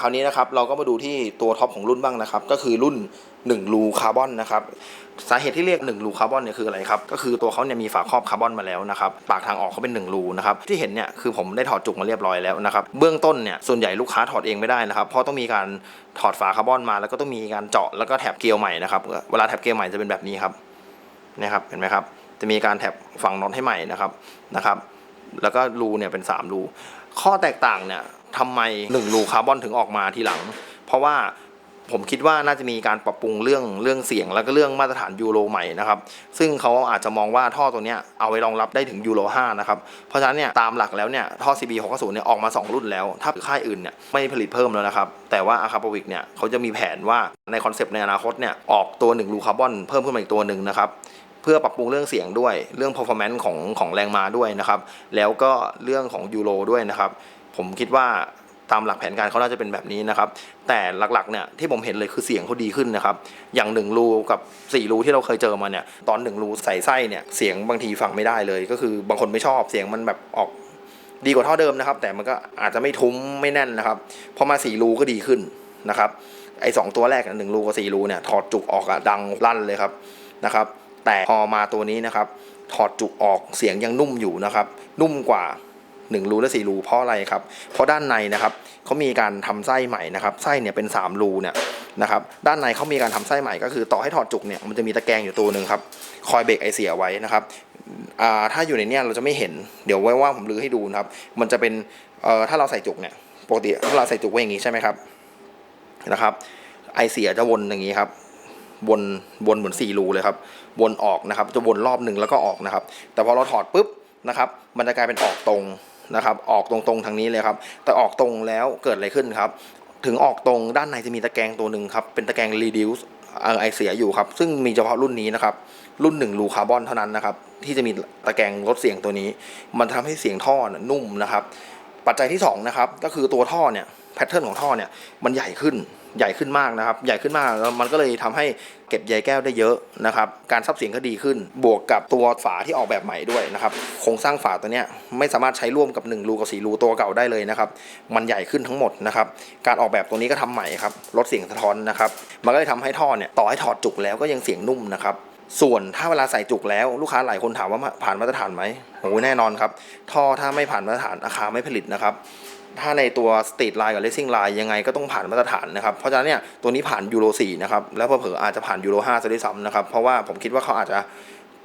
คราวนี้นะครับเราก็มาดูที่ตัวท็อปของรุ่นบ้างนะครับก็คือรุ่น1รูคาร์บอนนะครับสาเหตุที่เรียก1รูคาร์บอนเนี่ยคืออะไรครับก็คือตัวเขาเนี่ยมีฝาครอบคาร์บอนมาแล้วนะครับปากทางออกเขาเป็น1รูนะครับที่เห็นเนี่ยคือผมได้ถอดจุกมาเรียบร้อยแล้วนะครับเบื้องต้นเนี่ยส่วนใหญ่ลูกค้าถอดเองไม่ได้นะครับเพราะต้องมีการถอดฝาคาร์บอนมา แล้วก็ต้องมีการเจาะแล้วก็แถบเกลียวใหม่นะครับเวลาแถบเกลียวใหม่จะเป็นแบบนี้ครับนี่ครับเห็นไหมครับจะมีการแถบฝังน็อตให้ใหม่นะครับนะครับแล้วก็รูเนี่ยเป็น3รูข้อแตกต่างเนี่ย ทำไม1รูคาร์บอนถึงออกมาทีหลัง เพราะว่าผมคิดว่าน่าจะมีการปรับปรุงเรื่องเรื่องเสียง แล้วก็เรื่องมาตรฐานยูโรใหม่นะครับ ซึ่งเขาอาจจะมองว่าท่อตัวนี้เอาไว้รองรับได้ถึงยูโร 5 นะครับ เพราะฉะนั้นเนี่ยตามหลักแล้วเนี่ยท่อ CB 6 0เนี่ยออกมา 2 รุ่นแล้ว ถ้าค่ายอื่นเนี่ยไม่ผลิตเพิ่มแล้วนะครับ แต่ว่าอาคาปวิกเนี่ยเขาจะมีแผนว่าในคอนเซปต์ในอนาคตเนี่ยออกตัว1รูคาร์บอนเพิ่มขึ้นมาอีกตัวหนึ่งนะครับเพื่อปรับปรุงเรื่องเสียงด้วยเรื่อง performance ของของแรงมาด้วยนะครับแล้วก็เรื่องของยูโรด้วยนะครับ ผมคิดว่าตามหลักแผนการเขาน่าจะเป็นแบบนี้นะครับ แต่หลักๆเนี่ยที่ผมเห็นเลยคือเสียงเขาดีขึ้นนะครับ อย่างหนึ่งรูกับ4รูที่เราเคยเจอมาเนี่ย ตอนหนึ่งรูใส่ไส้เนี่ยเสียงบางทีฟังไม่ได้เลย ก็คือบางคนไม่ชอบเสียงมันแบบออกดีกว่าท่อเดิมนะครับ แต่มันก็อาจจะไม่ทุ้มไม่แน่นนะครับ พอมาสี่รูก็ดีขึ้นนะครับไอ้สองตัวแรกหนึ่งรูกับสี่รูเนี่ยถอดจุกออกอะดังลั่นเลยครับนะครับ แต่พอมาตัวนี้นะครับถอดจุกออกเสียงยังนุ่มอยู่นะครับ นุ่มกว่า 1รูและ4รูเพราะอะไรครับเพราะด้านในนะครับเขามีการทำไส้ใหม่นะครับไส้เนี่ยเป็น3รูเนี่ยนะครับด้านในเขามีการทำไส้ใหม่ก็คือต่อให้ถอดจุกเนี่ยมันจะมีตะแกรงอยู่ตัวหนึ่งครับคอยเบรกไอเสียไว้นะครับถ้าอยู่ในเนี้ยเราจะไม่เห็นเดี๋ยวไว้ว่าผมลือให้ดูนะครับมันจะเป็นถ้าเราใส่จุกเนี่ยปกติถ้าเราใส่จุกไว้อย่างนี้ใช่ไหมครับนะครับไอเสียจะวนอย่างนี้ครับวนวนเหมือนสี่รูเลยครับวนออกนะครับจะวนรอบหนึ่งแล้วก็ออกนะครับ แต่พอเราถอดปุ๊บนะครับ มันจะกลายเป็นออกตรง นะครับ ออกตรงๆทางนี้เลยครับ แต่ออกตรงแล้วเกิดอะไรขึ้นครับ ถึงออกตรงด้านในจะมีตะแกรงตัวหนึ่งครับ เป็นตะแกรง reduce ไอเสียอยู่ครับ ซึ่งมีเฉพาะรุ่นนี้นะครับ รุ่นหนึ่งรูคาร์บอนเท่านั้นนะครับ ที่จะมีตะแกรงลดเสียงตัวนี้ มันทำให้เสียงท่อนนุ่มนะครับ ปัจจัยที่สองนะครับ ก็คือตัวท่อเนี่ย แพทเทิร์นของท่อเนี่ย มันใหญ่ขึ้น ใหญ่ขึ้นมากนะครับ ใหญ่ขึ้นมากแล้วมันก็เลยทำให้เก็บใยแก้วได้เยอะนะครับ การซับเสียงก็ดีขึ้น บวกกับตัวฝาที่ออกแบบใหม่ด้วยนะครับ โครงสร้างฝาตัวเนี้ยไม่สามารถใช้ร่วมกับ 1 รูกับ4รูตัวเก่าได้เลยนะครับ มันใหญ่ขึ้นทั้งหมดนะครับ การออกแบบตัวนี้ก็ทำใหม่ครับ ลดเสียงสะท้อนนะครับ มันก็เลยทำให้ท่อเนี่ย ต่อให้ถอดจุกแล้วก็ยังเสียงนุ่มนะครับส่วนถ้าเวลาใส่จุกแล้วลูกค้าหลายคนถามว่าผ่านมาตรฐานไหมโอ้ยแน่นอนครับ ท่อถ้าไม่ผ่านมาตรฐานอาคาไม่ผลิตนะครับ ถ้าในตัวสตรีทไลน์กับเลสซิ่งไลน์ยังไงก็ต้องผ่านมาตรฐานนะครับ เพราะฉะนั้นเนี่ยตัวนี้ผ่านยูโร4นะครับ แล้วเผลออาจจะผ่านยูโร5ซะด้วยซ้ำนะครับ เพราะว่าผมคิดว่าเขาอาจจะ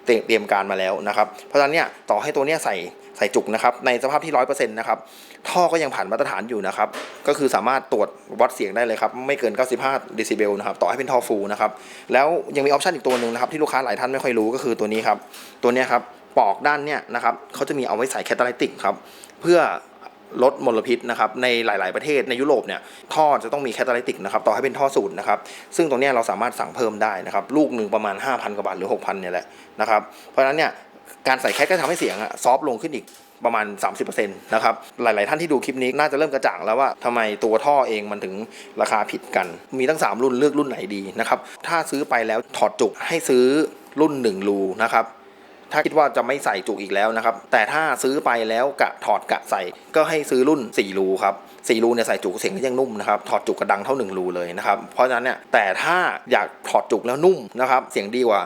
เตรียมการมาแล้วนะครับ เพราะฉะนั้นเนี่ยต่อให้ตัวเนี้ยใส่ใส่จุกนะครับในสภาพที่ร้อยเปอร์เซ็นต์นะครับท่อก็ยังผ่านมาตรฐานอยู่นะครับ ก็คือสามารถตรวจวัดเสียงได้เลยครับ ไม่เกิน 95 เดซิเบลนะครับ ต่อให้เป็นท่อฟูลนะครับ แล้วยังมีออปชันอีกตัวหนึ่งนะครับ ที่ลูกค้าหลายท่านไม่ค่อยรู้ก็คือตัวนี้ครับ ตัวเนี้ยครับ ปอกด้านเนี้ยนะครับเขาจะมีเอาไว้ใส่แคตตาลิติกครับ เพื่อ ลดมลพิษนะครับในหลาย ๆประเทศในยุโรปเนี่ยท่อจะต้องมีแคตตาลิติกนะครับต่อให้เป็นท่อสูตรนะครับซึ่งตรงนี้เราสามารถสั่งเพิ่มได้นะครับลูกหนึ่งประมาณ 5,000 กว่าบาทหรือ 6,000เนี่ยแหละนะครับเพราะฉะนั้นเนี่ยการใส่แคทก็ทำให้เสียงอะซอฟลงขึ้นอีกประมาณ 30%นะครับหลาย ๆ ท่านที่ดูคลิปนี้น่าจะเริ่มกระจ่างแล้วว่าทำไมตัวท่อเองมันถึงราคาผิดกัน มีตั้ง 3 รุ่นเลือกรุ่นไหนดีนะครับถ้าซื้อไปแล้วถอดจุกให้ซื้อรุ่น 1 รูนะครับ ถ้าคิดว่าจะไม่ใส่จุกอีกแล้วนะครับ แต่ถ้าซื้อไปแล้วกะถอดกะใส่ ก็ให้ซื้อรุ่น 4 รูครับ4รูเนี่ยใส่จุกเสียงก็ยังนุ่มนะครับ ถอดจุกกระดังเท่า 1 รูเลยนะครับ เพราะฉะนั้นเนี่ยแต่ถ้าอยากถอดจุกแล้วนุ่มนะครับ เสียงดีกว่า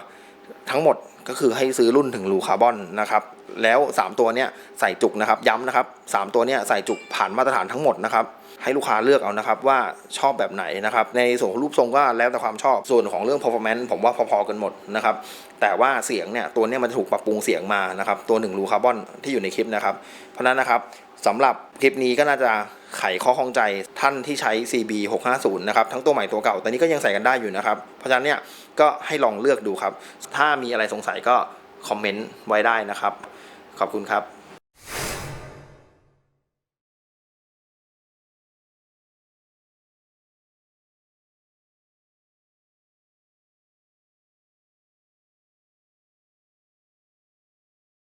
ทั้งหมดก็คือให้ซื้อรุ่นถึงรูคาร์บอนนะครับแล้ว 3 ตัวเนี่ยใส่จุกนะครับย้ำนะครับ 3 ตัวเนี่ยใส่จุกผ่านมาตรฐานทั้งหมดนะครับ ให้ลูกค้าเลือกเอานะครับว่าชอบแบบไหนนะครับในส่วนของรูปทรงก็แล้วแต่ความชอบส่วนของเรื่อง performance ผมว่าพอๆกันหมดนะครับแต่ว่าเสียงเนี่ยตัวเนี้ยมันจะถูกปรับปรุงเสียงมานะครับตัว1รูคาร์บอนที่อยู่ในคลิปนะครับเพราะฉะนั้นนะครับสำหรับคลิปนี้ก็น่าจะไขข้อข้องใจท่านที่ใช้ CB 650นะครับทั้งตัวใหม่ตัวเก่าแต่นี้ก็ยังใส่กันได้อยู่นะครับ เพราะฉะนั้นเนี่ยก็ให้ลองเลือกดูครับ ถ้ามีอะไรสงสัยก็คอมเมนต์ไว้ได้นะครับ ขอบคุณครับ